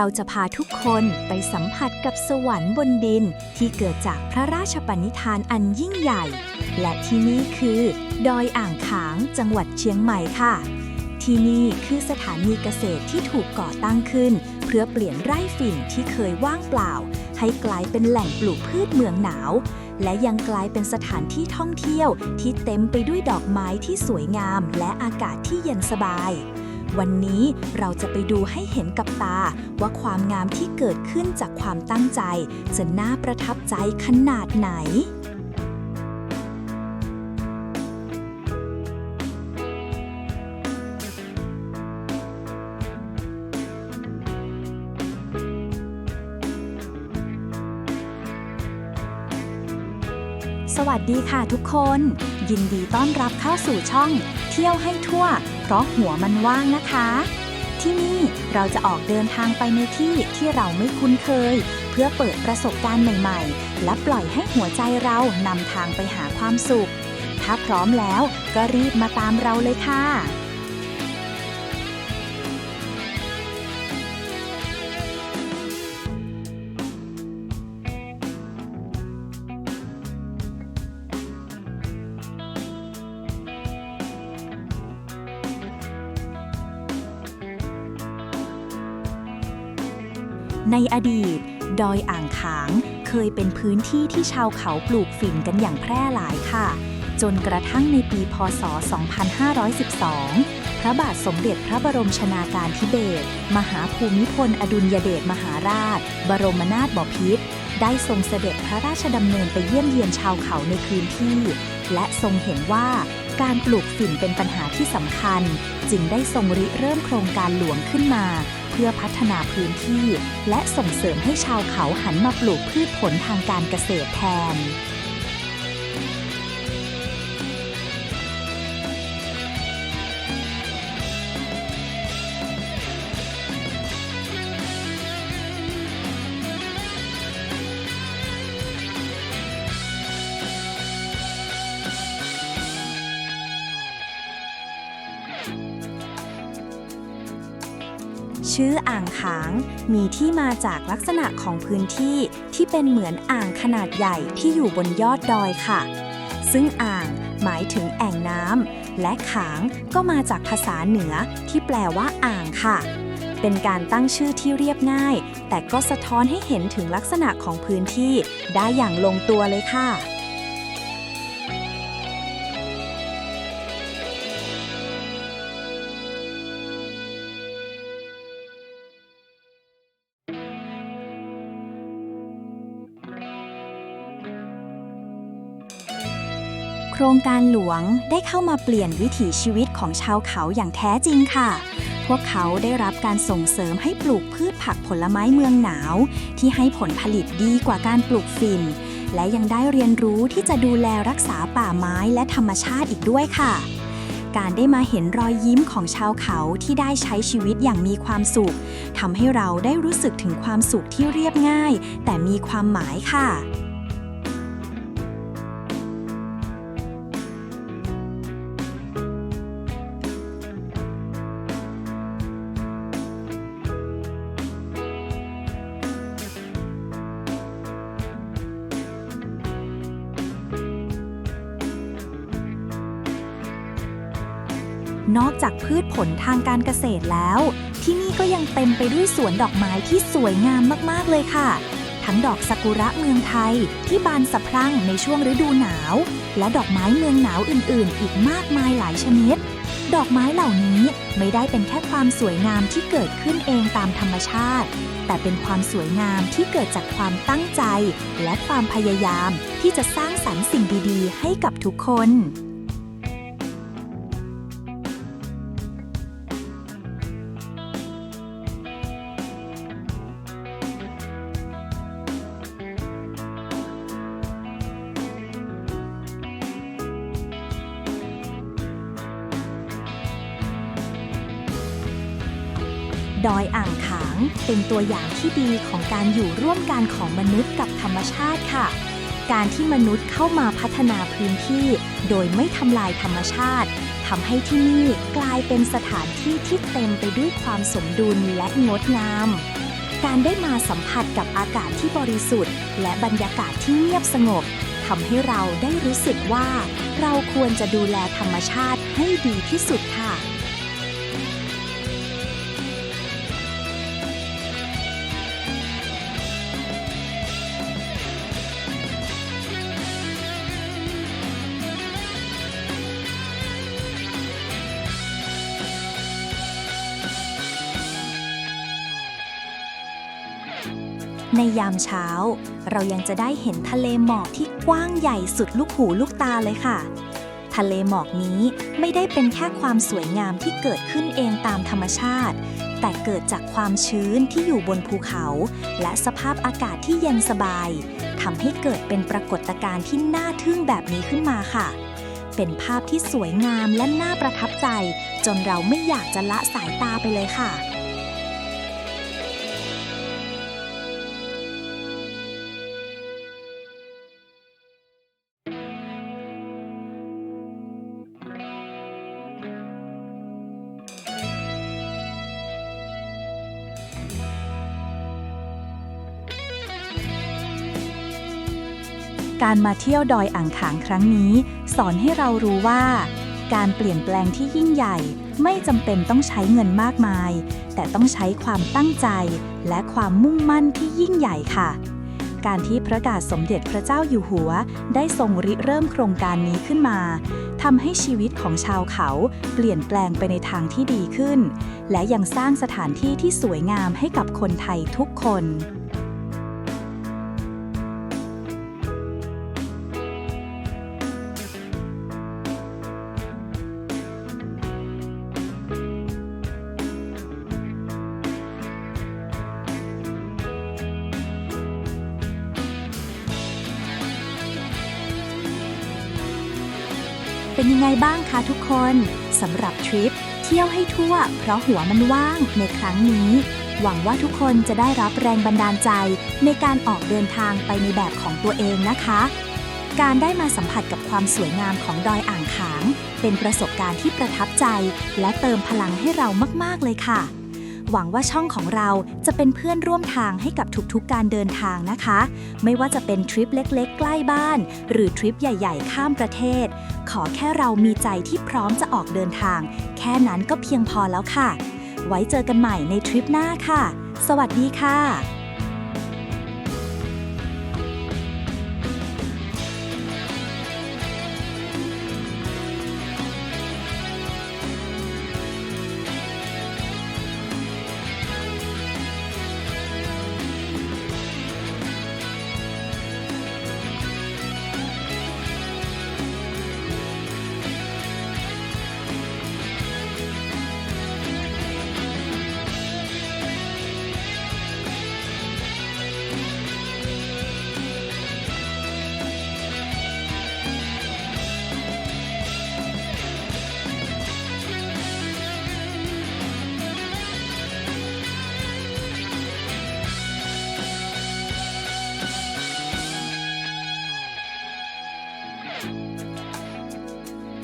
เราจะพาทุกคนไปสัมผัสกับสวรรค์บนดิน ที่เกิดจากพระราชปณิธานอันยิ่งใหญ่ และที่นี่คือ ดอยอ่างขางจังหวัดเชียงใหม่ค่ะ ที่นี่คือสถานีเกษตรที่ถูกก่อตั้งขึ้น เพื่อเปลี่ยนไร่ฝิ่นที่เคยว่างเปล่า ให้กลายเป็นแหล่งปลูกพืชเมืองหนาว และยังกลายเป็นสถานที่ท่องเที่ยวที่เต็มไปด้วยดอกไม้ที่สวยงาม และอากาศที่เย็นสบาย วันนี้เราจะไปดูให้เห็นกับตา ว่าความงามที่เกิดขึ้นจากความตั้งใจ จะน่าประทับใจขนาดไหนสวัสดีค่ะทุกคน ยินดีต้อนรับเข้าสู่ช่อง เที่ยวให้ทั่ว เพราะหัวมันว่างนะคะ ที่นี่เราจะออกเดินทางไปในที่ที่เราไม่คุ้นเคย เพื่อเปิดประสบการณ์ใหม่ๆ และปล่อยให้หัวใจเรานำทางไปหาความสุข ถ้าพร้อมแล้วก็รีบมาตามเราเลยค่ะ ในอดีต ดอยอ่างขางเคยเป็นพื้นที่ที่ชาวเขาปลูกฝิ่นกันอย่างแพร่หลายค่ะ จนกระทั่งในปีพศ 2512 พระบาทสมเด็จพระบรมชนากาธิเบศรมหาภูมิพลอดุลยเดชมหาราช บรมนาถบพิตรได้ทรงเสด็จพระราชดำเนินไปเยี่ยมเยียนชาวเขาในพื้นที่ และทรงเห็นว่าการปลูกฝิ่นเป็นปัญหาที่สำคัญ จึงได้ทรงริเริ่มโครงการหลวงขึ้นมา พื่อพัฒนาพื้นที่ และส่งเสริมให้ชาวเขาหันมาปลูกพืชผลทางการเกษตรแทน ชื่ออ่างขาง มีที่มาจากลักษณะของพื้นที่ที่เป็นเหมือนอ่างขนาดใหญ่ที่อยู่บนยอดดอยค่ะ ซึ่งอ่างหมายถึงแอ่งน้ำและขางก็มาจากภาษาเหนือที่แปลว่าอ่างค่ะ เป็นการตั้งชื่อที่เรียบง่าย แต่ก็สะท้อนให้เห็นถึงลักษณะของพื้นที่ได้อย่างลงตัวเลยค่ะ ครงการหลวงได้เข้ามาเปลี่ยนวิถีชีวิตของชาวเขาอย่างแท้จริงค่ะ พวกเขาได้รับการส่งเสริมให้ปลูกพืชผักผลไม้เมืองหนาว ที่ให้ผลผลิตดีกว่าการปลูกฝิ่น และยังได้เรียนรู้ที่จะดูแลรักษาป่าไม้และธรรมชาติอีกด้วยค่ะ การได้มาเห็นรอยยิ้มของชาวเขาที่ได้ใช้ชีวิตอย่างมีความสุขทำให้เราได้รู้สึกถึงความสุขที่เรียบง่าย แต่มีความหมายค่ะ นอกจากพืชผลทางการเกษตรแล้ว ที่นี่ก็ยังเต็มไปด้วยสวนดอกไม้ที่สวยงามมากๆเลยค่ะ ทั้งดอกซากุระเมืองไทยที่บานสะพรั่งในช่วงฤดูหนาว และดอกไม้เมืองหนาวอื่น ๆ อีกมากมายหลายชนิด ดอกไม้เหล่านี้ไม่ได้เป็นแค่ความสวยงามที่เกิดขึ้นเองตามธรรมชาติ แต่เป็นความสวยงามที่เกิดจากความตั้งใจ และความพยายามที่จะสร้างสรรค์สิ่งดี ๆ ให้กับทุกคน ดอยอ่างขางเป็นตัวอย่างที่ดีของการอยู่ร่วมกันของมนุษย์กับธรรมชาติค่ะ การที่มนุษย์เข้ามาพัฒนาพื้นที่ โดยไม่ทำลายธรรมชาติทำให้ที่นี่กลายเป็นสถานที่ที่เต็มไปด้วยความสมดุลและงดงาม การได้มาสัมผัสกับอากาศที่บริสุทธิ์ และบรรยากาศที่เงียบสงบทำให้เราได้รู้สึกว่า เราควรจะดูแลธรรมชาติให้ดีที่สุดค่ะ ในยามเช้า เรายังจะได้เห็นทะเลหมอกที่กว้างใหญ่สุดลูกหูลูกตาเลยค่ะ ทะเลหมอกนี้ไม่ได้เป็นแค่ความสวยงามที่เกิดขึ้นเองตามธรรมชาติ แต่เกิดจากความชื้นที่อยู่บนภูเขา และสภาพอากาศที่เย็นสบายทำให้เกิดเป็นปรากฏการณ์ที่น่าทึ่งแบบนี้ขึ้นมาค่ะ เป็นภาพที่สวยงามและน่าประทับใจ จนเราไม่อยากจะละสายตาไปเลยค่ะ การมาเที่ยวดอยอ่างขางครั้งนี้ สอนให้เรารู้ว่า การเปลี่ยนแปลงที่ยิ่งใหญ่ ไม่จำเป็นต้องใช้เงินมากมาย แต่ต้องใช้ความตั้งใจ และความมุ่งมั่นที่ยิ่งใหญ่ค่ะ การที่พระกาศสมเด็จพระเจ้าอยู่หัว ได้ทรงริเริ่มโครงการนี้ขึ้นมาทำให้ชีวิตของชาวเขาเปลี่ยนแปลงไปในทางที่ดีขึ้น และยังสร้างสถานที่ที่สวยงามให้กับคนไทยทุกคน เป็นยังไงบ้างคะทุกคนสำหรับทริปเที่ยวให้ทั่ว เพราะหัวมันว่างในครั้งนี้ หวังว่าทุกคนจะได้รับแรงบันดาลใจ ในการออกเดินทางไปในแบบของตัวเองนะคะ การได้มาสัมผัสกับความสวยงามของดอยอ่างขาง เป็นประสบการณ์ที่ประทับใจ และเติมพลังให้เรามาก ๆ เลยค่ะ หวังว่าช่องของเราจะเป็นเพื่อนร่วมทางให้กับทุกๆการเดินทางนะคะ ไม่ว่าจะเป็นทริปเล็กๆ ใกล้บ้าน หรือทริปใหญ่ ๆ ข้ามประเทศ ขอแค่เรามีใจที่พร้อมจะออกเดินทาง แค่นั้นก็เพียงพอแล้วค่ะ ไว้เจอกันใหม่ในทริปหน้าค่ะ สวัสดีค่ะ